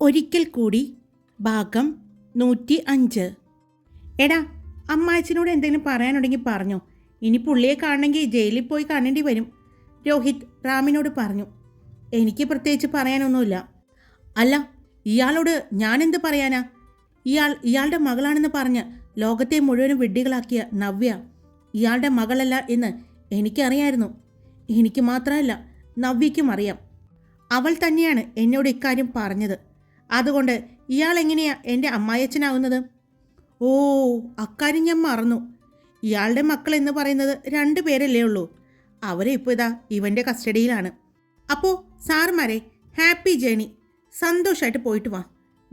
ഒരിക്കൽ കൂടി ഭാഗം നൂറ്റി അഞ്ച് എടാ അമ്മാച്ചനോട് എന്തെങ്കിലും പറയാനുണ്ടെങ്കിൽ പറഞ്ഞു. ഇനി പുള്ളിയെ കാണണമെങ്കിൽ ജയിലിൽ പോയി കാണേണ്ടി വരും. രോഹിത് റാമിനോട് പറഞ്ഞു. എനിക്ക് പ്രത്യേകിച്ച് പറയാനൊന്നുമില്ല. അല്ല ഇയാളോട് ഞാനെന്ത് പറയാനാ? ഇയാൾ ഇയാളുടെ മകളാണെന്ന് പറഞ്ഞ് ലോകത്തെ മുഴുവനും വിഡ്ഢികളാക്കിയ നവ്യ ഇയാളുടെ മകളല്ല എന്ന് എനിക്കറിയായിരുന്നു. എനിക്ക് മാത്രമല്ല നവ്യയ്ക്കും അറിയാം. അവൾ തന്നെയാണ് എന്നോട് ഇക്കാര്യം പറഞ്ഞത്. അതുകൊണ്ട് ഇയാൾ എങ്ങനെയാ എന്റെ അമ്മായച്ചനാവുന്നത് ഓ അക്കാര്യം ഞാൻ മറന്നു. ഇയാളുടെ മക്കൾ എന്ന് പറയുന്നത് രണ്ട് പേരല്ലേ ഉള്ളൂ. അവരെ ഇപ്പോൾ ഇതാ ഇവന്റെ കസ്റ്റഡിയിലാണ്. അപ്പോൾ സാർമാരെ ഹാപ്പി ജേണി. സന്തോഷമായിട്ട് പോയിട്ട് വാ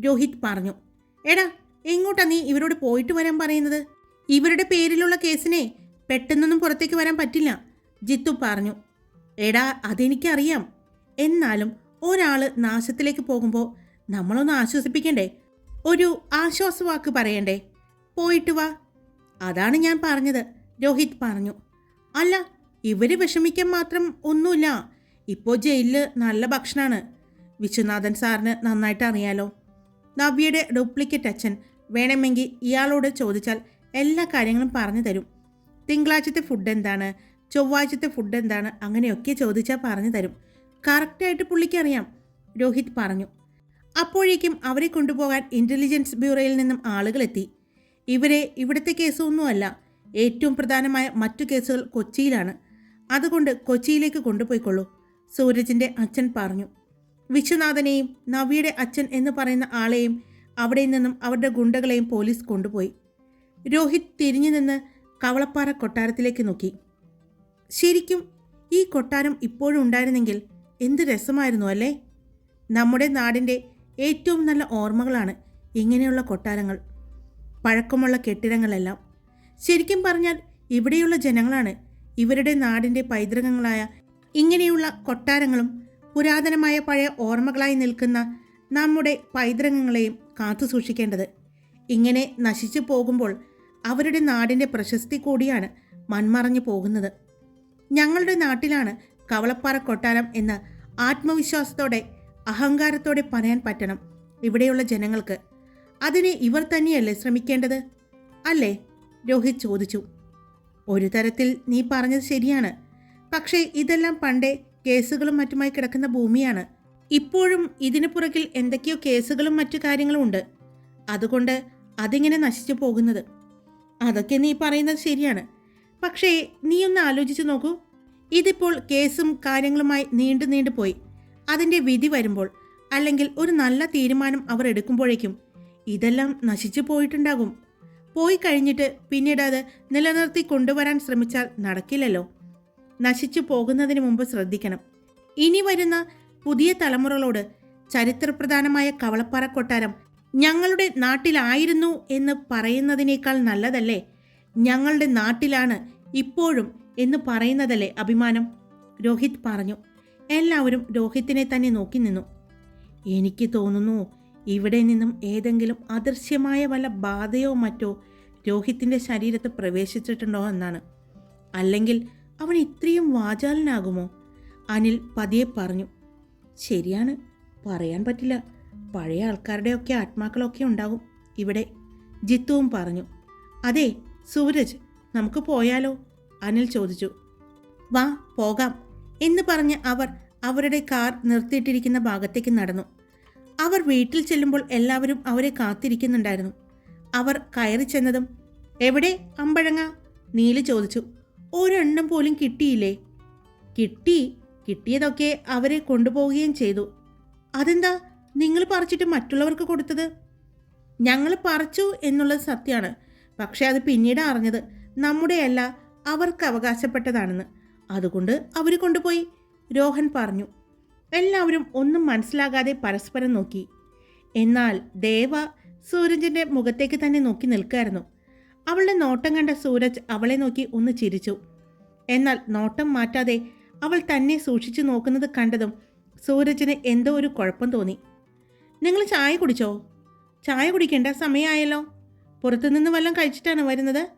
രോഹിത് പറഞ്ഞു. എടാ എങ്ങോട്ടാ നീ ഇവരോട് പോയിട്ട് വരാൻ പറയുന്നത്? ഇവരുടെ പേരിലുള്ള കേസിനെ പെട്ടെന്നൊന്നും പുറത്തേക്ക് വരാൻ പറ്റില്ല ജിത്തു പറഞ്ഞു. എടാ അതെനിക്കറിയാം. എന്നാലും ഒരാൾ നാശത്തിലേക്ക് പോകുമ്പോൾ നമ്മളൊന്ന് ആശ്വസിപ്പിക്കണ്ടേ? ഒരു ആശ്വാസവാക്ക് പറയണ്ടേ? പോയിട്ട് വാ. അതാണ് ഞാൻ പറഞ്ഞത്. രോഹിത് പറഞ്ഞു. അല്ല ഇവർ വിഷമിക്കാൻ മാത്രം ഒന്നുമില്ല. ഇപ്പോൾ ജയിലിൽ നല്ല ഭക്ഷണമാണ് വിശ്വനാഥൻ സാറിന് നന്നായിട്ട് അറിയാലോ. നവ്യയുടെ ഡ്യൂപ്ലിക്കേറ്റ് അച്ഛൻ വേണമെങ്കിൽ ഇയാളോട് ചോദിച്ചാൽ എല്ലാ കാര്യങ്ങളും പറഞ്ഞു തരും. തിങ്കളാഴ്ചത്തെ ഫുഡ് എന്താണ്? ചൊവ്വാഴ്ചത്തെ ഫുഡ് എന്താണ്? അങ്ങനെയൊക്കെ ചോദിച്ചാൽ പറഞ്ഞു തരും. കറക്റ്റായിട്ട് പുള്ളിക്കറിയാം രോഹിത് പറഞ്ഞു. അപ്പോഴേക്കും അവരെ കൊണ്ടുപോകാൻ ഇന്റലിജൻസ് ബ്യൂറോയിൽ നിന്നും ആളുകളെത്തി. ഇവരെ ഇവിടുത്തെ കേസൊന്നുമല്ല ഏറ്റവും പ്രധാനമായ മറ്റു കേസുകൾ കൊച്ചിയിലാണ്. അതുകൊണ്ട് കൊച്ചിയിലേക്ക് കൊണ്ടുപോയിക്കൊള്ളൂ സൂരജിന്റെ അച്ഛൻ പറഞ്ഞു. വിശ്വനാഥനെയും നവിയുടെ അച്ഛൻ എന്ന് പറയുന്ന ആളെയും അവിടെ നിന്നും അവരുടെ ഗുണ്ടകളെയും പോലീസ് കൊണ്ടുപോയി. രോഹിത് തിരിഞ്ഞു നിന്ന് കവളപ്പാറ കൊട്ടാരത്തിലേക്ക് നോക്കി. ശരിക്കും ഈ കൊട്ടാരം ഇപ്പോഴും ഉണ്ടായിരുന്നെങ്കിൽ എന്ത് രസമായിരുന്നു അല്ലേ? നമ്മുടെ നാടിന്റെ ഏറ്റവും നല്ല ഓർമ്മകളാണ് ഇങ്ങനെയുള്ള കൊട്ടാരങ്ങൾ. പഴക്കമുള്ള കെട്ടിടങ്ങളെല്ലാം. ശരിക്കും പറഞ്ഞാൽ ഇവിടെയുള്ള ജനങ്ങളാണ് ഇവരുടെ നാടിന്റെ പൈതൃകങ്ങളായ ഇങ്ങനെയുള്ള കൊട്ടാരങ്ങളും പുരാതനമായ പഴയ ഓർമ്മകളായി നിൽക്കുന്ന നമ്മുടെ പൈതൃകങ്ങളെയും കാത്തു സൂക്ഷിക്കേണ്ടത്. ഇങ്ങനെ നശിച്ചു പോകുമ്പോൾ അവരുടെ നാടിന്റെ പ്രശസ്തി കൂടിയാണ് മൺമറഞ്ഞു പോകുന്നത്. ഞങ്ങളുടെ നാട്ടിലാണ് കവളപ്പാറ കൊട്ടാരം എന്ന് ആത്മവിശ്വാസത്തോടെ അഹങ്കാരത്തോടെ പറയാൻ പറ്റണം ഇവിടെയുള്ള ജനങ്ങൾക്ക്. അതിനെ ഇവർ തന്നെയല്ലേ ശ്രമിക്കേണ്ടത്? അല്ലേ? രോഹിത് ചോദിച്ചു. ഒരു തരത്തിൽ നീ പറഞ്ഞത് ശരിയാണ്. പക്ഷേ ഇതെല്ലാം പണ്ടേ കേസുകളും മറ്റുമായി കിടക്കുന്ന ഭൂമിയാണ്. ഇപ്പോഴും ഇതിനു പുറകിൽ എന്തൊക്കെയോ കേസുകളും മറ്റു കാര്യങ്ങളും ഉണ്ട്. അതുകൊണ്ട് അതിങ്ങനെ നശിച്ചു പോകുന്നത്. അതൊക്കെ നീ പറയുന്നത് ശരിയാണ്. പക്ഷേ നീ ഒന്ന് ആലോചിച്ച് നോക്കൂ. ഇതിപ്പോൾ കേസും കാര്യങ്ങളുമായി നീണ്ടു നീണ്ടു പോയി അതിന്റെ വിധി വരുമ്പോൾ അല്ലെങ്കിൽ ഒരു നല്ല തീരുമാനം അവർ എടുക്കുമ്പോഴേക്കും ഇതെല്ലാം നശിച്ചു പോയിട്ടുണ്ടാകും. പോയി കഴിഞ്ഞിട്ട് പിന്നീട് അത് നിലനിർത്തി കൊണ്ടുവരാൻ ശ്രമിച്ചാൽ നടക്കില്ലല്ലോ. നശിച്ചു പോകുന്നതിന് മുമ്പ് ശ്രദ്ധിക്കണം. ഇനി വരുന്ന പുതിയ തലമുറകളോട് ചരിത്രപ്രധാനമായ കവളപ്പാറ കൊട്ടാരം ഞങ്ങളുടെ നാട്ടിലായിരുന്നു എന്ന് പറയുന്നതിനേക്കാൾ നല്ലതല്ലേ? ഞങ്ങളുടെ നാട്ടിലാണ് ഇപ്പോഴും എന്ന് പറയുന്നതല്ലേ അഭിമാനം? രോഹിത് പറഞ്ഞു. എല്ലാവരും രോഹിത്തിനെ തന്നെ നോക്കി നിന്നു. എനിക്ക് തോന്നുന്നു ഇവിടെ നിന്നും ഏതെങ്കിലും അദൃശ്യമായ വല്ല ബാധയോ മറ്റോ രോഹിത്തിന്റെ ശരീരത്ത് പ്രവേശിച്ചിട്ടുണ്ടോ എന്നാണ്. അല്ലെങ്കിൽ അവൻ ഇത്രയും വാചാലനാകുമോ? അനിൽ പതിയെ പറഞ്ഞു. ശരിയാണ് പറയാൻ പറ്റില്ല. പഴയ ആൾക്കാരുടെയൊക്കെ ആത്മാക്കളൊക്കെ ഉണ്ടാകും ഇവിടെ ജിത്തുവും പറഞ്ഞു. അതെ സൂരജ് നമുക്ക് പോയാലോ? അനിൽ ചോദിച്ചു. വാ പോകാം. എന്ന് പറഞ്ഞ് അവർ അവരുടെ കാർ നിർത്തിയിട്ടിരിക്കുന്ന ഭാഗത്തേക്ക് നടന്നു. അവർ വീട്ടിൽ ചെല്ലുമ്പോൾ എല്ലാവരും അവരെ കാത്തിരിക്കുന്നുണ്ടായിരുന്നു. അവർ കയറി ചെന്നതും എവിടെ അമ്പഴങ്ങ? നീൽ ചോദിച്ചു. ഒരെണ്ണം പോലും കിട്ടിയില്ലേ? കിട്ടി കിട്ടിയതൊക്കെ അവരെ കൊണ്ടുപോവുകയും ചെയ്തു. അതെന്താ? നിങ്ങൾ പറിച്ചിട്ട് മറ്റുള്ളവർക്ക് കൊടുത്തത്? ഞങ്ങൾ പറിച്ചു എന്നുള്ളത് സത്യമാണ്. പക്ഷേ അത് പിന്നീട് അറിഞ്ഞത് നമ്മുടെയല്ല അവർക്ക് അവകാശപ്പെട്ടതാണെന്ന്. അതുകൊണ്ട് അവർ കൊണ്ടുപോയി. രോഹൻ പറഞ്ഞു എല്ലാവരും ഒന്നും മനസ്സിലാകാതെ പരസ്പരം നോക്കി. എന്നാൽ ദേവ സൂരജിന്റെ മുഖത്തേക്ക് തന്നെ നോക്കി നിൽക്കായിരുന്നു അവളുടെ നോട്ടം കണ്ട സൂരജ് അവളെ നോക്കി ഒന്ന് ചിരിച്ചു. എന്നാൽ നോട്ടം മാറ്റാതെ അവൾ തന്നെ സൂക്ഷിച്ചു നോക്കുന്നത് കണ്ടതും സൂരജിന് എന്തോ ഒരു കുഴപ്പം തോന്നി. നിങ്ങൾ ചായ കുടിച്ചോ? ചായ കുടിക്കേണ്ട സമയമായല്ലോ. പുറത്തുനിന്ന് വല്ലതും കഴിച്ചിട്ടാണ് വരുന്നത്?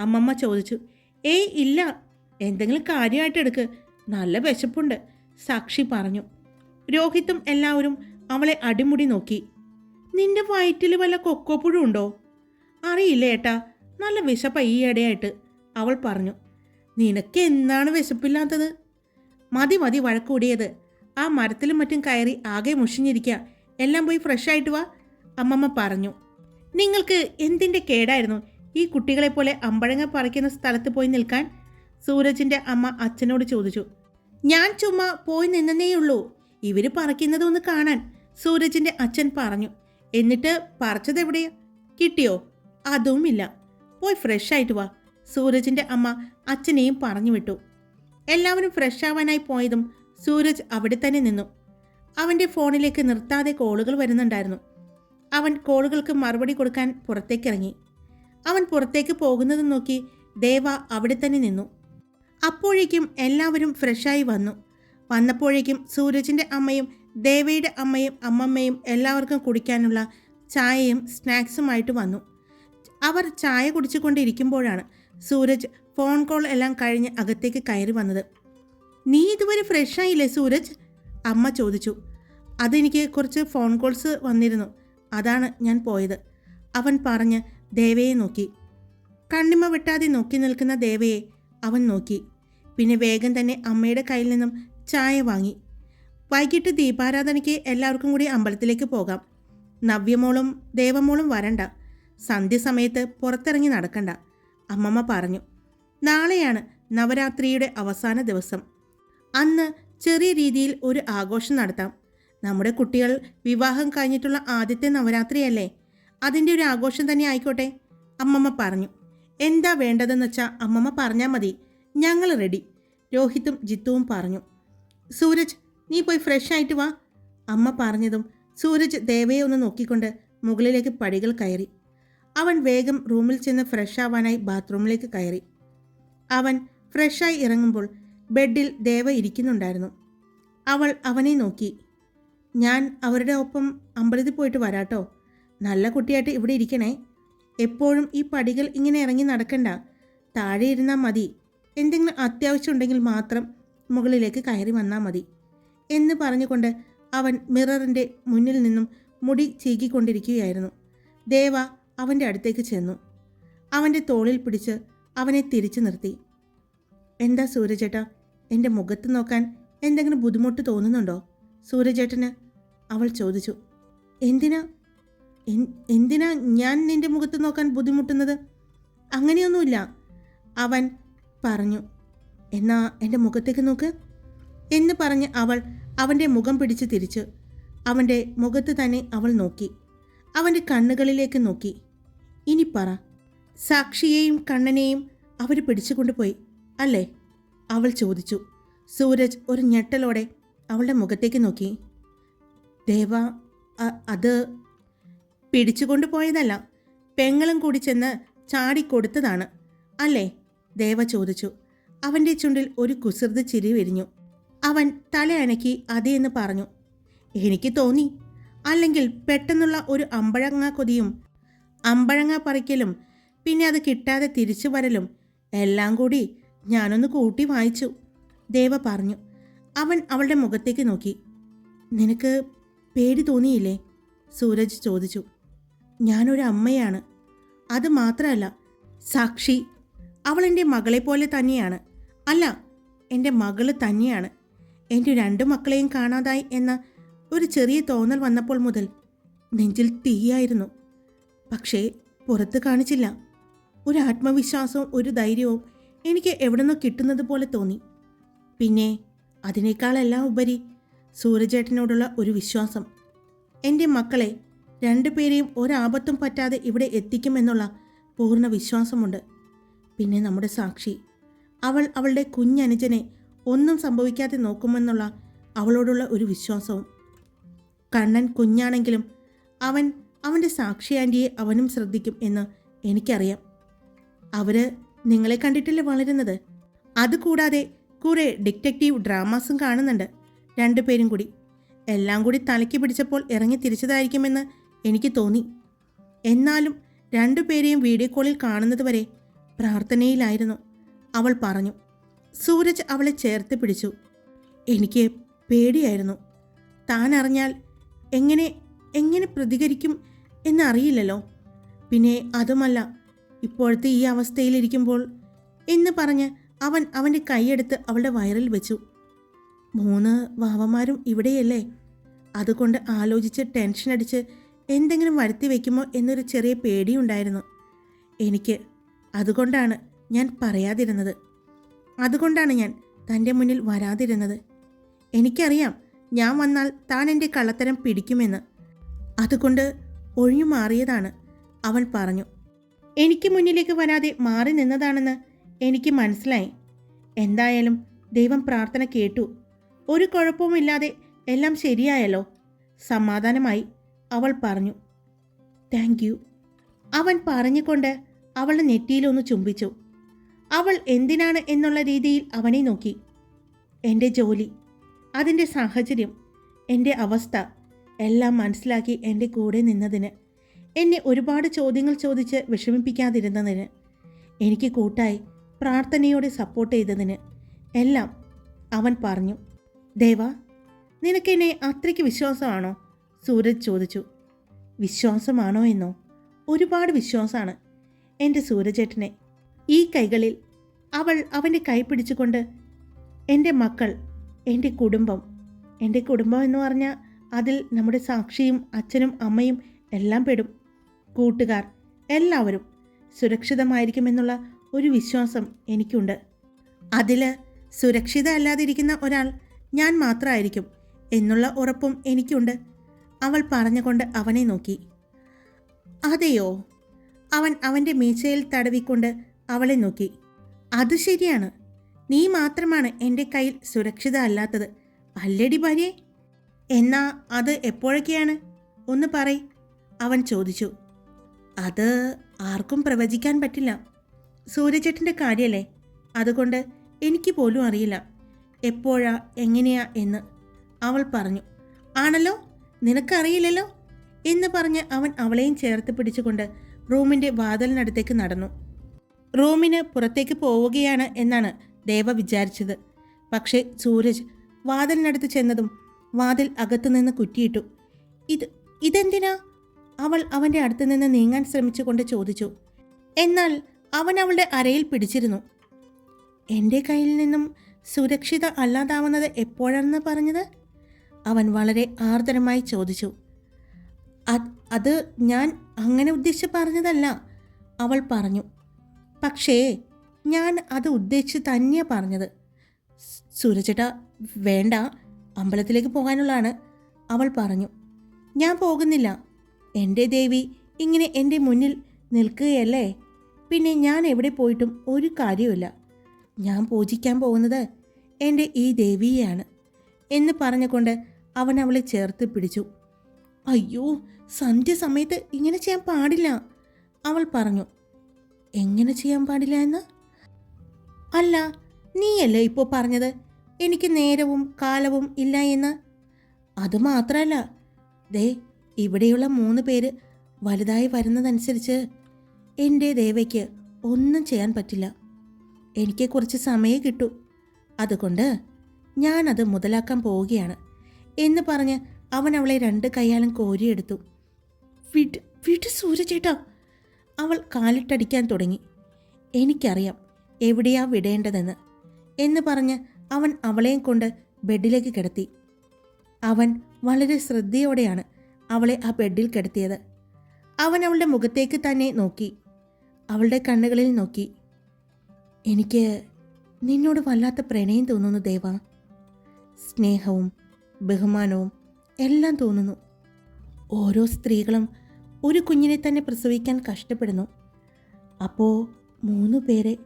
അമ്മമ്മ ചോദിച്ചു. ഏയ് ഇല്ല എന്തെങ്കിലും കാര്യമായിട്ട് എടുക്ക്. നല്ല വിശപ്പുണ്ട്. സാക്ഷി പറഞ്ഞു. രോഹിത്തും എല്ലാവരും അവളെ അടിമുടി നോക്കി. നിന്റെ വയറ്റിൽ വല്ല കൊക്കോപ്പുഴും ഉണ്ടോ? അറിയില്ല ഏട്ടാ. നല്ല വിശപ്പ ഈ ഇടയായിട്ട്. അവൾ പറഞ്ഞു. നിനക്ക് എന്താണ് വിശപ്പില്ലാത്തത്? മതി മതി വഴക്കൂടിയത്. ആ മരത്തിലും മറ്റും കയറി ആകെ മുഷിഞ്ഞിരിക്കുക എല്ലാം പോയി ഫ്രഷ് ആയിട്ട് വാ അമ്മമ്മ പറഞ്ഞു. നിങ്ങൾക്ക് എന്തിന്റെ കേടായിരുന്നു? ഈ കുട്ടികളെപ്പോലെ അമ്പഴങ്ങ പറിക്കുന്ന സ്ഥലത്ത് പോയി നിൽക്കാൻ സൂരജിന്റെ അമ്മ അച്ഛനോട് ചോദിച്ചു ഞാൻ ചുമ്മാ പോയി നിന്നേയുള്ളൂ ഇവർ പറിക്കുന്നത് ഒന്ന് കാണാൻ. സൂരജിന്റെ അച്ഛൻ പറഞ്ഞു എന്നിട്ട് പറിച്ചത് എവിടെയാ? കിട്ടിയോ? അതുമില്ല. പോയി ഫ്രഷ് ആയിട്ട് വാ. സൂരജിന്റെ അമ്മ അച്ഛനെയും പറഞ്ഞു വിട്ടു. എല്ലാവരും ഫ്രഷ് ആവാനായി പോയതും സൂരജ് അവിടെ തന്നെ നിന്നു. അവന്റെ ഫോണിലേക്ക് നിർത്താതെ കോളുകൾ വരുന്നുണ്ടായിരുന്നു. അവൻ കോളുകൾക്ക് മറുപടി കൊടുക്കാൻ പുറത്തേക്കിറങ്ങി. അവൻ പുറത്തേക്ക് പോകുന്നത് നോക്കി ദേവ അവിടെ തന്നെ നിന്നു. അപ്പോഴേക്കും എല്ലാവരും ഫ്രഷായി വന്നു. വന്നപ്പോഴേക്കും സൂരജിന്റെ അമ്മയും ദേവയുടെ അമ്മയും അമ്മമ്മയും എല്ലാവർക്കും കുടിക്കാനുള്ള ചായയും സ്നാക്സുമായിട്ട് വന്നു. അവർ ചായ കുടിച്ചുകൊണ്ടിരിക്കുമ്പോഴാണ് സൂരജ് ഫോൺ കോൾ എല്ലാം കഴിഞ്ഞ് അകത്തേക്ക് കയറി വന്നത്. നീ ഇതുവരെ ഫ്രഷായില്ലേ സൂരജ്? അമ്മ ചോദിച്ചു. അതെനിക്ക് കുറച്ച് ഫോൺ കോൾസ് വന്നിരുന്നു. അതാണ് ഞാൻ പോയത്. അവൻ പറഞ്ഞ് ദേവയെ നോക്കി. കണ്ണിമ വെട്ടാതെ നോക്കി നിൽക്കുന്ന ദേവയെ അവൻ നോക്കി. പിന്നെ വേഗം തന്നെ അമ്മയുടെ കയ്യിൽ നിന്നും ചായ വാങ്ങി. വൈകിട്ട് ദീപാരാധനയ്ക്ക് എല്ലാവർക്കും കൂടി അമ്പലത്തിലേക്ക് പോകാം. നവ്യമോളും ദേവമോളും വരണ്ട. സന്ധ്യസമയത്ത് പുറത്തിറങ്ങി നടക്കണ്ട. അമ്മമ്മ പറഞ്ഞു നാളെയാണ് നവരാത്രിയുടെ അവസാന ദിവസം. അന്ന് ചെറിയ രീതിയിൽ ഒരു ആഘോഷം നടത്താം. നമ്മുടെ കുട്ടികൾ വിവാഹം കഴിഞ്ഞിട്ടുള്ള ആദ്യത്തെ നവരാത്രിയല്ലേ? അതിന്റെ ഒരു ആഘോഷം തന്നെ ആയിക്കോട്ടെ അമ്മമ്മ പറഞ്ഞു. എന്താ വേണ്ടതെന്ന് വെച്ചാൽ അമ്മമ്മ പറഞ്ഞാൽ മതി. ഞങ്ങൾ റെഡി രോഹിത്തും ജിത്തുവും പറഞ്ഞു. സൂരജ് നീ പോയി ഫ്രഷ് ആയിട്ട് വാ. അമ്മ പറഞ്ഞതും സൂരജ് ദേവയെ ഒന്ന് നോക്കിക്കൊണ്ട് മുകളിലേക്ക് പടികൾ കയറി. അവൻ വേഗം റൂമിൽ ചെന്ന് ഫ്രഷ് ആവാനായി ബാത്റൂമിലേക്ക് കയറി. അവൻ ഫ്രഷായി ഇറങ്ങുമ്പോൾ ബെഡിൽ ദേവ ഇരിക്കുന്നുണ്ടായിരുന്നു. അവൾ അവനെ നോക്കി. ഞാൻ അവരുടെ ഒപ്പം അമ്പലത്തിൽ പോയിട്ട് വരാട്ടോ. നല്ല കുട്ടിയായിട്ട് ഇവിടെ ഇരിക്കണേ. എപ്പോഴും ഈ പടികൾ ഇങ്ങനെ ഇറങ്ങി നടക്കണ്ട. താഴെ ഇരുന്നാൽ മതി. എന്തെങ്കിലും അത്യാവശ്യം ഉണ്ടെങ്കിൽ മാത്രം മുകളിലേക്ക് കയറി വന്നാൽ മതി. എന്ന് പറഞ്ഞുകൊണ്ട് അവൻ മിററിന്റെ മുന്നിൽ നിന്നും മുടി ചീകിക്കൊണ്ടിരിക്കുകയായിരുന്നു. ദേവ അവന്റെ അടുത്തേക്ക് ചെന്നു. അവന്റെ തോളിൽ പിടിച്ച് അവനെ തിരിച്ചു നിർത്തി. എന്താ സൂര്യചേട്ടാ എന്റെ മുഖത്ത് നോക്കാൻ എന്തെങ്കിലും ബുദ്ധിമുട്ട് തോന്നുന്നുണ്ടോ? സൂര്യചേട്ടന് അവൾ ചോദിച്ചു. എന്തിനാ? എന്തിനാ ഞാൻ നിന്റെ മുഖത്ത് നോക്കാൻ ബുദ്ധിമുട്ടുന്നത്? അങ്ങനെയൊന്നുമില്ല. അവൻ പറഞ്ഞു. എന്നാ എന്റെ മുഖത്തേക്ക് നോക്ക് എന്ന് പറഞ്ഞ് അവൾ അവന്റെ മുഖം പിടിച്ച് തിരിച്ചു. അവന്റെ മുഖത്ത് തന്നെ അവൾ നോക്കി. അവന്റെ കണ്ണുകളിലേക്ക് നോക്കി. ഇനി പറ. സാക്ഷിയെയും കണ്ണനെയും അവർ പിടിച്ചുകൊണ്ടുപോയി അല്ലേ? അവൾ ചോദിച്ചു. സൂരജ് ഒരു ഞെട്ടലോടെ അവളുടെ മുഖത്തേക്ക് നോക്കി. ദേവ അത് പിടിച്ചുകൊണ്ടുപോയതല്ല പെങ്ങളും കൂടി ചെന്ന് ചാടിക്കൊടുത്തതാണ്. അല്ലേ? ദേവ ചോദിച്ചു. അവന്റെ ചുണ്ടിൽ ഒരു കുസൃത ചിരി വിരിഞ്ഞു. അവൻ തല തലയണക്കി അതേന്ന് പറഞ്ഞു. എനിക്ക് തോന്നി. അല്ലെങ്കിൽ പെട്ടെന്നുള്ള ഒരു അമ്പഴങ്ങ കൊതിയും അമ്പഴങ്ങ പറിക്കലും പിന്നെ അത് കിട്ടാതെ തിരിച്ചു വരലും എല്ലാം കൂടി ഞാനൊന്ന് കൂട്ടി വായിച്ചു. ദേവ പറഞ്ഞു. അവൻ അവളുടെ മുഖത്തേക്ക് നോക്കി. നിനക്ക് പേടി തോന്നിയില്ലേ? സൂരജ് ചോദിച്ചു. ഞാനൊരു അമ്മയാണ്. അത് മാത്രമല്ല സാക്ഷി അവൾ എന്റെ പോലെ തന്നെയാണ്. അല്ല എന്റെ മകൾ തന്നെയാണ്. എന്റെ രണ്ട് മക്കളെയും കാണാതായി എന്ന ഒരു ചെറിയ തോന്നൽ വന്നപ്പോൾ മുതൽ നെഞ്ചിൽ തീയായിരുന്നു. പക്ഷേ പുറത്ത് കാണിച്ചില്ല. ഒരു ആത്മവിശ്വാസവും ഒരു ധൈര്യവും എനിക്ക് എവിടുന്നോ കിട്ടുന്നത് പോലെ തോന്നി. പിന്നെ അതിനേക്കാളെല്ലാം ഉപരി സൂരജേട്ടനോടുള്ള ഒരു വിശ്വാസം. എന്റെ മക്കളെ രണ്ടുപേരെയും ഒരാപത്തും പറ്റാതെ ഇവിടെ എത്തിക്കുമെന്നുള്ള പൂർണ വിശ്വാസമുണ്ട്. പിന്നെ നമ്മുടെ സാക്ഷി. അവൾ അവളുടെ കുഞ്ഞനുജനെ ഒന്നും സംഭവിക്കാതെ നോക്കുമെന്നുള്ള അവളോടുള്ള ഒരു വിശ്വാസവും. കണ്ണൻ കുഞ്ഞാണെങ്കിലും അവൻ അവന്റെ സാക്ഷി അവനും ശ്രദ്ധിക്കും എന്ന് എനിക്കറിയാം. അവർ നിങ്ങളെ കണ്ടിട്ടല്ലേ വളരുന്നത്? അതുകൂടാതെ കുറേ ഡിറ്റക്റ്റീവ് ഡ്രാമാസും കാണുന്നുണ്ട്. രണ്ടുപേരും കൂടി. എല്ലാം കൂടി തലയ്ക്ക് പിടിച്ചപ്പോൾ ഇറങ്ങി തിരിച്ചതായിരിക്കുമെന്ന് എനിക്ക് തോന്നി. എന്നാലും രണ്ടുപേരെയും വീഡിയോ കോളിൽ കാണുന്നത് വരെ പ്രാർത്ഥനയിലായിരുന്നു. അവൾ പറഞ്ഞു സൂരജ് അവളെ ചേർത്ത് പിടിച്ചു. എനിക്ക് പേടിയായിരുന്നു. താൻ അറിഞ്ഞാൽ എങ്ങനെ എങ്ങനെ പ്രതികരിക്കും എന്നറിയില്ലല്ലോ. പിന്നെ അതുമല്ല ഇപ്പോഴത്തെ ഈ അവസ്ഥയിലിരിക്കുമ്പോൾ എന്ന് പറഞ്ഞ് അവൻ അവന്റെ കൈയെടുത്ത് അവളുടെ വയറിൽ വെച്ചു. മൂന്ന് വാവമാരും ഇവിടെയല്ലേ? അതുകൊണ്ട് ആലോചിച്ച് ടെൻഷൻ അടിച്ച് എന്തെങ്കിലും വരുത്തി വയ്ക്കുമോ എന്നൊരു ചെറിയ പേടിയുണ്ടായിരുന്നു. എനിക്ക് അതുകൊണ്ടാണ് ഞാൻ പറയാതിരുന്നത്. അതുകൊണ്ടാണ് ഞാൻ തന്റെ മുന്നിൽ വരാതിരുന്നത്. എനിക്കറിയാം ഞാൻ വന്നാൽ താൻ എന്റെ കള്ളത്തരം പിടിക്കുമെന്ന്. അതുകൊണ്ട് ഒഴിഞ്ഞു മാറിയതാണ് അവൻ പറഞ്ഞു. എനിക്ക് മുന്നിലേക്ക് വരാതെ മാറി നിന്നതാണെന്ന് എനിക്ക് മനസ്സിലായി. എന്തായാലും ദൈവം പ്രാർത്ഥന കേട്ടു. ഒരു കുഴപ്പവുമില്ലാതെ എല്ലാം ശരിയായല്ലോ. സമാധാനമായി അവൾ പറഞ്ഞു. താങ്ക് അവൻ പറഞ്ഞുകൊണ്ട് അവളുടെ നെറ്റിയിലൊന്ന് ചുംബിച്ചു. അവൾ എന്തിനാണ് എന്നുള്ള രീതിയിൽ അവനെ നോക്കി. എന്റെ ജോലി അതിന്റെ സാഹചര്യം എന്റെ അവസ്ഥ എല്ലാം മനസ്സിലാക്കി എന്റെ കൂടെ നിന്നതിന് എന്നെ ഒരുപാട് ചോദ്യങ്ങൾ ചോദിച്ച് വിഷമിപ്പിക്കാതിരുന്നതിന് എനിക്ക് കൂട്ടായി പ്രാർത്ഥനയോടെ സപ്പോർട്ട് ചെയ്തതിന് എല്ലാം അവൻ പറഞ്ഞു. ദേവ നിനക്കെന്നെ അത്രയ്ക്ക് വിശ്വാസമാണോ? സൂരജ് ചോദിച്ചു. വിശ്വാസമാണോ എന്നോ? ഒരുപാട് വിശ്വാസമാണ്. എന്റെ സൂരജേട്ടനെ. ഈ കൈകളിൽ അവൾ അവന്റെ കൈ പിടിച്ചുകൊണ്ട് എന്റെ മക്കൾ എന്റെ കുടുംബം എന്റെ കുടുംബം എന്ന് പറഞ്ഞാൽ അതിൽ നമ്മുടെ സാക്ഷിയും അച്ഛനും അമ്മയും എല്ലാം പെടും. കൂട്ടുകാർ എല്ലാവരും സുരക്ഷിതമായിരിക്കുമെന്നുള്ള ഒരു വിശ്വാസം എനിക്കുണ്ട്. അതിൽ സുരക്ഷിത അല്ലാതിരിക്കുന്ന ഒരാൾ ഞാൻ മാത്രമായിരിക്കും എന്നുള്ള ഉറപ്പും എനിക്കുണ്ട്. അവൾ പറഞ്ഞുകൊണ്ട് അവനെ നോക്കി. അതെയോ? അവൻ അവന്റെ മീശയിൽ തടവിക്കൊണ്ട് അവളെ നോക്കി. അത് ശരിയാണ്. നീ മാത്രമാണ് എന്റെ കയ്യിൽ സുരക്ഷിത അല്ലാത്തത്. അല്ലടി ഭാര്യേ. എന്നാ അത് എപ്പോഴൊക്കെയാണ്? ഒന്ന് പറയ്. അവൻ ചോദിച്ചു. അത് ആർക്കും പ്രവചിക്കാൻ പറ്റില്ല. സൂര്യചേട്ടന്റെ കാര്യമല്ലേ അതുകൊണ്ട് എനിക്ക് പോലും അറിയില്ല. എപ്പോഴാ എങ്ങനെയാ എന്ന്. അവൾ പറഞ്ഞു. ആണല്ലോ? നിനക്കറിയില്ലല്ലോ? എന്ന് പറഞ്ഞ് അവൻ അവളെയും ചേർത്ത് പിടിച്ചുകൊണ്ട് റൂമിന്റെ വാതിലിനടുത്തേക്ക് നടന്നു. റൂമിന് പുറത്തേക്ക് പോവുകയാണ് എന്നാണ് ദേവ വിചാരിച്ചത്. പക്ഷേ സൂരജ് വാതിലിനടുത്ത് ചെന്നതും വാതിൽ അകത്തുനിന്ന് കുറ്റിയിട്ടു. ഇത് ഇതെന്തിനാ? അവൾ അവന്റെ അടുത്ത് നിന്ന് നീങ്ങാൻ ശ്രമിച്ചുകൊണ്ട് ചോദിച്ചു. എന്നാൽ അവൻ അവളുടെ അരയിൽ പിടിച്ചിരുന്നു. എന്റെ കയ്യിൽ നിന്നും സുരക്ഷിത അല്ലാതാവുന്നത് എപ്പോഴാണെന്ന് പറഞ്ഞത്? അവൻ വളരെ ആർദ്രമായി ചോദിച്ചു. അത് ഞാൻ അങ്ങനെ ഉദ്ദേശിച്ച് പറഞ്ഞതല്ല അവൾ പറഞ്ഞു പക്ഷേ ഞാൻ അത് ഉദ്ദേശിച്ച് തന്നെയാണ് പറഞ്ഞത്. സൂരജേട്ട വേണ്ട അമ്പലത്തിലേക്ക് പോകാനുള്ളതാണ്. അവൾ പറഞ്ഞു ഞാൻ പോകുന്നില്ല. എന്റെ ദേവി ഇങ്ങനെ എന്റെ മുന്നിൽ നിൽക്കുകയല്ലേ? പിന്നെ ഞാൻ എവിടെ പോയിട്ടും ഒരു കാര്യമില്ല ഞാൻ പൂജിക്കാൻ പോകുന്നത് എന്റെ ഈ ദേവിയെയാണ്. എന്ന് പറഞ്ഞുകൊണ്ട് അവൻ അവളെ ചേർത്ത് പിടിച്ചു. അയ്യോ സന്ധ്യ സമയത്ത് ഇങ്ങനെ ചെയ്യാൻ പാടില്ല. അവൾ പറഞ്ഞു എങ്ങനെ ചെയ്യാൻ പാടില്ല എന്ന്? അല്ല നീയല്ലേ ഇപ്പോൾ പറഞ്ഞത്? എനിക്ക് നേരവും കാലവും ഇല്ല എന്ന്. അത് മാത്രമല്ല ദേ ഇവിടെയുള്ള മൂന്ന് പേര് വലുതായി വരുന്നതനുസരിച്ച് എന്റെ ദേവയ്ക്ക് ഒന്നും ചെയ്യാൻ പറ്റില്ല. എനിക്ക് കുറച്ച് സമയം കിട്ടു. അതുകൊണ്ട് ഞാനത് മുതലാക്കാൻ പോവുകയാണ് എന്ന് പറഞ്ഞ് അവൻ അവളെ രണ്ട് കൈയാലും കോരിയെടുത്തു. വിട് വിട് സൂര്യചേട്ടാ അവൾ കാലിട്ടടിക്കാൻ തുടങ്ങി. എനിക്കറിയാം എവിടെയാ വിടേണ്ടതെന്ന് എന്ന് പറഞ്ഞ് അവൻ അവളെയും കൊണ്ട് ബെഡിലേക്ക് കിടത്തി. അവൻ വളരെ ശ്രദ്ധയോടെയാണ് അവളെ ആ ബെഡിൽ കിടത്തിയത്. അവൻ അവളുടെ മുഖത്തേക്ക് തന്നെ നോക്കി. അവളുടെ കണ്ണുകളിൽ നോക്കി. എനിക്ക് നിന്നോട് വല്ലാത്ത പ്രണയം തോന്നുന്നു ദേവ. സ്നേഹവും ബഹുമാനവും എല്ലാം തോന്നുന്നു. ഓരോ സ്ത്രീകളും ഒരു കുഞ്ഞിനെ തന്നെ പ്രസവിക്കാൻ കഷ്ടപ്പെടുന്നു. അപ്പോൾ മൂന്ന് പേരെ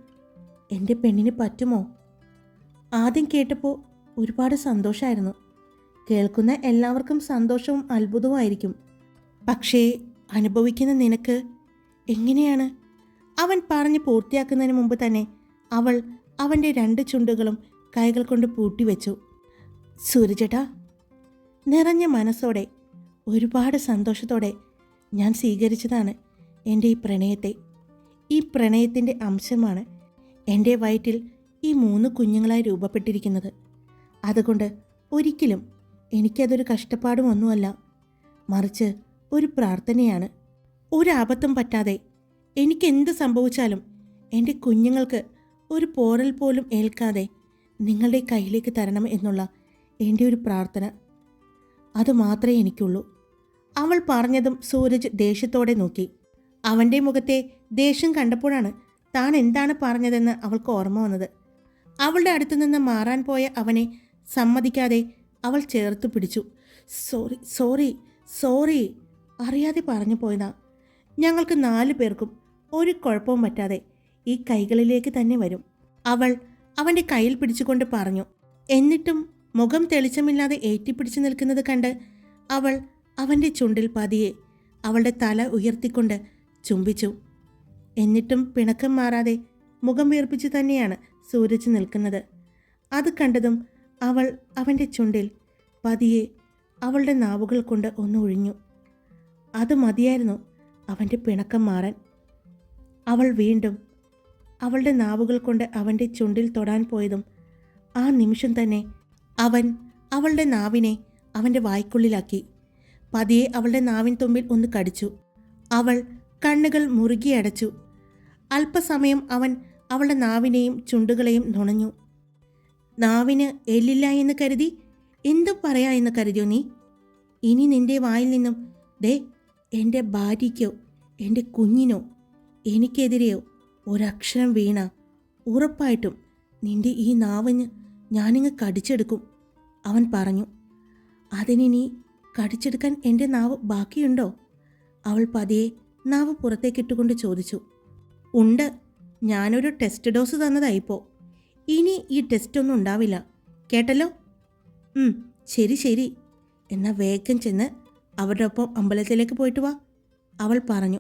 എന്റെ പെണ്ണിന് പറ്റുമോ? ആദ്യം കേട്ടപ്പോൾ ഒരുപാട് സന്തോഷമായിരുന്നു കേൾക്കുന്ന എല്ലാവർക്കും സന്തോഷവും അത്ഭുതവുമായിരിക്കും പക്ഷേ അനുഭവിക്കുന്ന നിനക്ക് എങ്ങനെയാണ്? അവൻ പറഞ്ഞ് പൂർത്തിയാക്കുന്നതിന് മുമ്പ് തന്നെ അവൾ അവന്റെ രണ്ട് ചുണ്ടുകളും കൈകൾ കൊണ്ട് പൂട്ടിവെച്ചു സൂരജേട്ടാ നിറഞ്ഞ മനസ്സോടെ ഒരുപാട് സന്തോഷത്തോടെ ഞാൻ സ്വീകരിച്ചതാണ് എന്റെ ഈ പ്രണയത്തെ. ഈ പ്രണയത്തിന്റെ അംശമാണ് എന്റെ വയറ്റിൽ ഈ മൂന്ന് കുഞ്ഞുങ്ങളായി രൂപപ്പെട്ടിരിക്കുന്നത്. അതുകൊണ്ട് ഒരിക്കലും എനിക്കതൊരു കഷ്ടപ്പാടും ഒന്നുമല്ല മറിച്ച് ഒരു പ്രാർത്ഥനയാണ്. ഒരാപത്തും പറ്റാതെ എനിക്കെന്ത് സംഭവിച്ചാലും എന്റെ കുഞ്ഞുങ്ങൾക്ക് ഒരു പോറൽ പോലും ഏൽക്കാതെ നിങ്ങളുടെ കയ്യിലേക്ക് തരണം എന്നുള്ള എന്റെ ഒരു പ്രാർത്ഥന. അതുമാത്രമേ എനിക്കുള്ളൂ. അവൾ പറഞ്ഞതും സൂരജ് ദേഷ്യത്തോടെ നോക്കി. അവന്റെ മുഖത്തെ ദേഷ്യം കണ്ടപ്പോഴാണ് താൻ എന്താണ് പറഞ്ഞതെന്ന് അവൾക്ക് ഓർമ്മ വന്നത്. അവളുടെ അടുത്തു നിന്ന് മാറാൻ പോയ അവനെ സമ്മതിക്കാതെ അവൾ ചേർത്ത് പിടിച്ചു. സോറി സോറി സോറി അറിയാതെ പറഞ്ഞു പോയതാ. ഞങ്ങൾക്ക് നാലു പേർക്കും ഒരു കുഴപ്പവും പറ്റാതെ ഈ കൈകളിലേക്ക് തന്നെ വരും. അവൾ അവന്റെ കയ്യിൽ പിടിച്ചുകൊണ്ട് പറഞ്ഞു. എന്നിട്ടും മുഖം തെളിച്ചമില്ലാതെ ഏറ്റിപ്പിടിച്ചു നിൽക്കുന്നത് കണ്ട് അവൾ അവന്റെ ചുണ്ടിൽ പതിയെ അവളുടെ തല ഉയർത്തിക്കൊണ്ട് ചുംബിച്ചു. എന്നിട്ടും പിണക്കം മാറാതെ മുഖം വീർപ്പിച്ചു തന്നെയാണ് സൂരജ് നിൽക്കുന്നത്. അത് കണ്ടതും അവൾ അവന്റെ ചുണ്ടിൽ പതിയെ അവളുടെ നാവുകൾ കൊണ്ട് ഒന്ന് ഒഴിഞ്ഞു. അത് മതിയായിരുന്നു അവന്റെ പിണക്കം മാറാൻ. അവൾ വീണ്ടും അവളുടെ നാവുകൾ കൊണ്ട് അവന്റെ ചുണ്ടിൽ തൊടാൻ പോയതും ആ നിമിഷം തന്നെ അവൻ അവളുടെ നാവിനെ അവന്റെ വായ്ക്കുള്ളിലാക്കി. പതിയെ അവളുടെ നാവിൻ തുമ്പിൽ ഒന്ന് കടിച്ചു. അവൾ കണ്ണുകൾ മുറുകി അടച്ചു. അല്പസമയം അവൻ അവളുടെ നാവിനെയും ചുണ്ടുകളെയും നുണഞ്ഞു. നാവിന് എല്ലില്ല എന്ന് കരുതി? എന്തു പറയാ എന്ന് കരുതിയോ നീ? ഇനി നിന്റെ വായിൽ നിന്നും ദേ എന്റെ ഭാര്യയ്ക്കോ എന്റെ കുഞ്ഞിനോ എനിക്കെതിരെയോ ഒരക്ഷരം വീണ. ഉറപ്പായിട്ടും നിന്റെ ഈ നാവിന് ഞാനിങ്ങ് കടിച്ചെടുക്കും അവൻ പറഞ്ഞു. അതിനി കടിച്ചെടുക്കാൻ എന്റെ നാവ് ബാക്കിയുണ്ടോ? അവൾ പതിയെ നാവ് പുറത്തേക്കിട്ടുകൊണ്ട് ചോദിച്ചു. ഉണ്ട്. ഞാനൊരു ടെസ്റ്റ് ഡോസ് തന്നതായിപ്പോ. ഇനി ഈ ടെസ്റ്റ് ഒന്നും ഉണ്ടാവില്ല. കേട്ടല്ലോ? ശരി ശരി. എന്നാൽ വേഗം ചെന്ന് അവരുടെ ഒപ്പം അമ്പലത്തിലേക്ക് പോയിട്ട് വാ. അവൾ പറഞ്ഞു.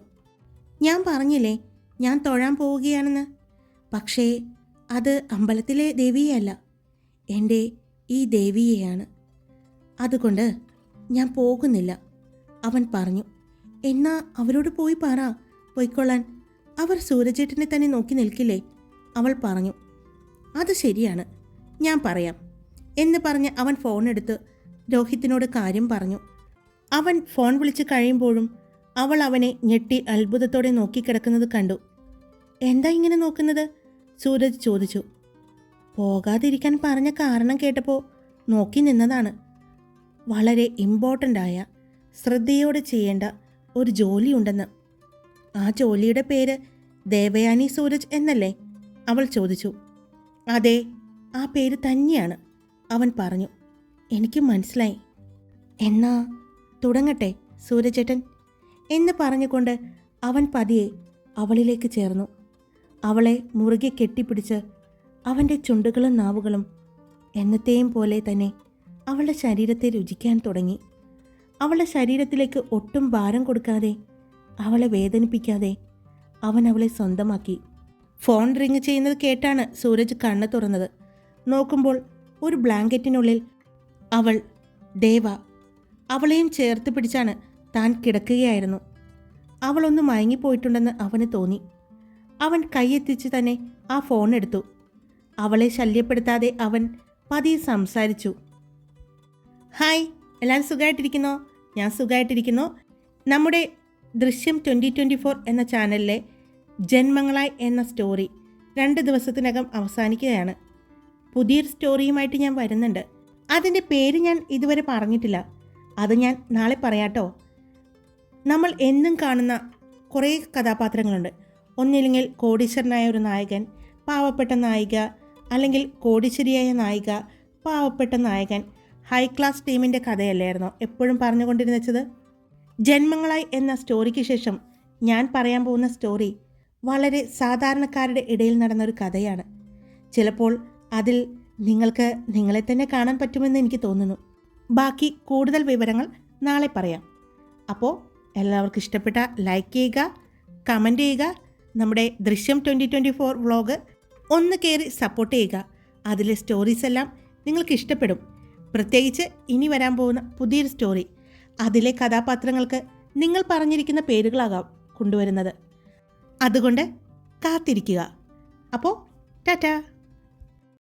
ഞാൻ പറഞ്ഞില്ലേ ഞാൻ തൊഴാൻ പോവുകയാണെന്ന്. പക്ഷേ അത് അമ്പലത്തിലെ ദേവിയെയല്ല. എന്റെ ഈ ദേവിയെയാണ്. അതുകൊണ്ട് ഞാൻ പോകുന്നില്ല. അവൻ പറഞ്ഞു എന്നാ അവരോട് പോയി പറ പൊയ്ക്കൊള്ളാൻ. അവർ സൂരജേട്ടനെ തന്നെ നോക്കി നിൽക്കില്ലേ? അവൾ പറഞ്ഞു അത് ശരിയാണ് ഞാൻ പറയാം എന്ന് പറഞ്ഞ് അവൻ ഫോൺ എടുത്ത് രോഹിത്തിനോട് കാര്യം പറഞ്ഞു. അവൻ ഫോൺ വിളിച്ച് കഴിയുമ്പോഴും അവൾ അവനെ ഞെട്ടി അത്ഭുതത്തോടെ നോക്കിക്കിടക്കുന്നത് കണ്ടു. എന്താ ഇങ്ങനെ നോക്കുന്നത്? സൂരജ് ചോദിച്ചു. പോകാതിരിക്കാൻ പറഞ്ഞ കാരണം കേട്ടപ്പോൾ നോക്കി നിന്നതാണ്. വളരെ ഇമ്പോർട്ടന്റ് ആയ ശ്രദ്ധയോടെ ചെയ്യേണ്ട ഒരു ജോലിയുണ്ടെന്ന്. ആ ജോലിയുടെ പേര് ദേവയാനി സൂരജ് എന്നല്ലേ? അവൾ ചോദിച്ചു. അതെ ആ പേര് തന്നെയാണ് അവൻ പറഞ്ഞു. എനിക്ക് മനസ്സിലായി. എന്നാ തുടങ്ങട്ടെ സൂരജേട്ടൻ എന്ന് പറഞ്ഞുകൊണ്ട് അവൻ പതിയെ അവളിലേക്ക് ചേർന്നു. അവളെ മുറുകെ കെട്ടിപ്പിടിച്ച് അവന്റെ ചുണ്ടുകളും നാവുകളും എന്നത്തെയും പോലെ തന്നെ അവളുടെ ശരീരത്തെ രുചിക്കാൻ തുടങ്ങി. അവളുടെ ശരീരത്തിലേക്ക് ഒട്ടും ഭാരം കൊടുക്കാതെ അവളെ വേദനിപ്പിക്കാതെ അവൻ അവളെ സ്വന്തമാക്കി. ഫോൺ റിങ് ചെയ്യുന്നത് കേട്ടാണ് സൂരജ് കണ്ണ് തുറന്നത്. നോക്കുമ്പോൾ ഒരു ബ്ലാങ്കറ്റിനുള്ളിൽ അവൾ ദേവ അവളെയും ചേർത്ത് പിടിച്ചാണ് താൻ കിടക്കുകയായിരുന്നു. അവളൊന്ന് മയങ്ങിപ്പോയിട്ടുണ്ടെന്ന് അവന് തോന്നി. അവൻ കൈയെത്തിച്ച് തന്നെ ആ ഫോൺ എടുത്തു. അവളെ ശല്യപ്പെടുത്താതെ അവൻ പതിയെ സംസാരിച്ചു. ഹായ് എല്ലാവരും സുഖമായിട്ടിരിക്കുന്നോ ഞാൻ സുഖമായിട്ടിരിക്കുന്നു നമ്മുടെ ദൃശ്യം ട്വന്റി ട്വന്റി ഫോർ എന്ന ചാനലിലെ ജന്മങ്ങളായി എന്ന സ്റ്റോറി രണ്ട് ദിവസത്തിനകം അവസാനിക്കുകയാണ്. പുതിയൊരു സ്റ്റോറിയുമായിട്ട് ഞാൻ വരുന്നുണ്ട്. അതിന്റെ പേര് ഞാൻ ഇതുവരെ പറഞ്ഞിട്ടില്ല. അത് ഞാൻ നാളെ പറയാട്ടോ. നമ്മൾ എന്നും കാണുന്ന കുറേ കഥാപാത്രങ്ങളുണ്ട്. ഒന്നില്ലെങ്കിൽ കോടീശ്വരനായ ഒരു നായകൻ പാവപ്പെട്ട നായിക അല്ലെങ്കിൽ കോടീശ്വരിയായ നായിക പാവപ്പെട്ട നായകൻ ഹൈ ക്ലാസ് ടീമിന്റെ കഥയല്ലായിരുന്നോ? എപ്പോഴും പറഞ്ഞുകൊണ്ടിരുന്നത് ജന്മങ്ങളായി എന്ന സ്റ്റോറിക്ക് ശേഷം ഞാൻ പറയാൻ പോകുന്ന സ്റ്റോറി വളരെ സാധാരണക്കാരുടെ ഇടയിൽ നടന്നൊരു കഥയാണ്. ചിലപ്പോൾ അതിൽ നിങ്ങൾക്ക് നിങ്ങളെ തന്നെ കാണാൻ പറ്റുമെന്ന് എനിക്ക് തോന്നുന്നു. ബാക്കി കൂടുതൽ വിവരങ്ങൾ നാളെ പറയാം. അപ്പോൾ എല്ലാവർക്കും ഇഷ്ടപ്പെട്ട ലൈക്ക് ചെയ്യുക കമന്റ് ചെയ്യുക നമ്മുടെ ദൃശ്യം ട്വന്റി ട്വന്റി ഫോർ വ്ളോഗ് ഒന്ന് കയറി സപ്പോർട്ട് ചെയ്യുക. അതിലെ സ്റ്റോറീസ് എല്ലാം നിങ്ങൾക്ക് ഇഷ്ടപ്പെടും. പ്രത്യേകിച്ച് ഇനി വരാൻ പോകുന്ന പുതിയൊരു സ്റ്റോറി. അതിലെ കഥാപാത്രങ്ങൾക്ക് നിങ്ങൾ പറഞ്ഞിരിക്കുന്ന പേരുകളാകാം കൊണ്ടുവരുന്നത്. അതുകൊണ്ട് കാത്തിരിക്കുക. അപ്പോൾ ടാറ്റാ!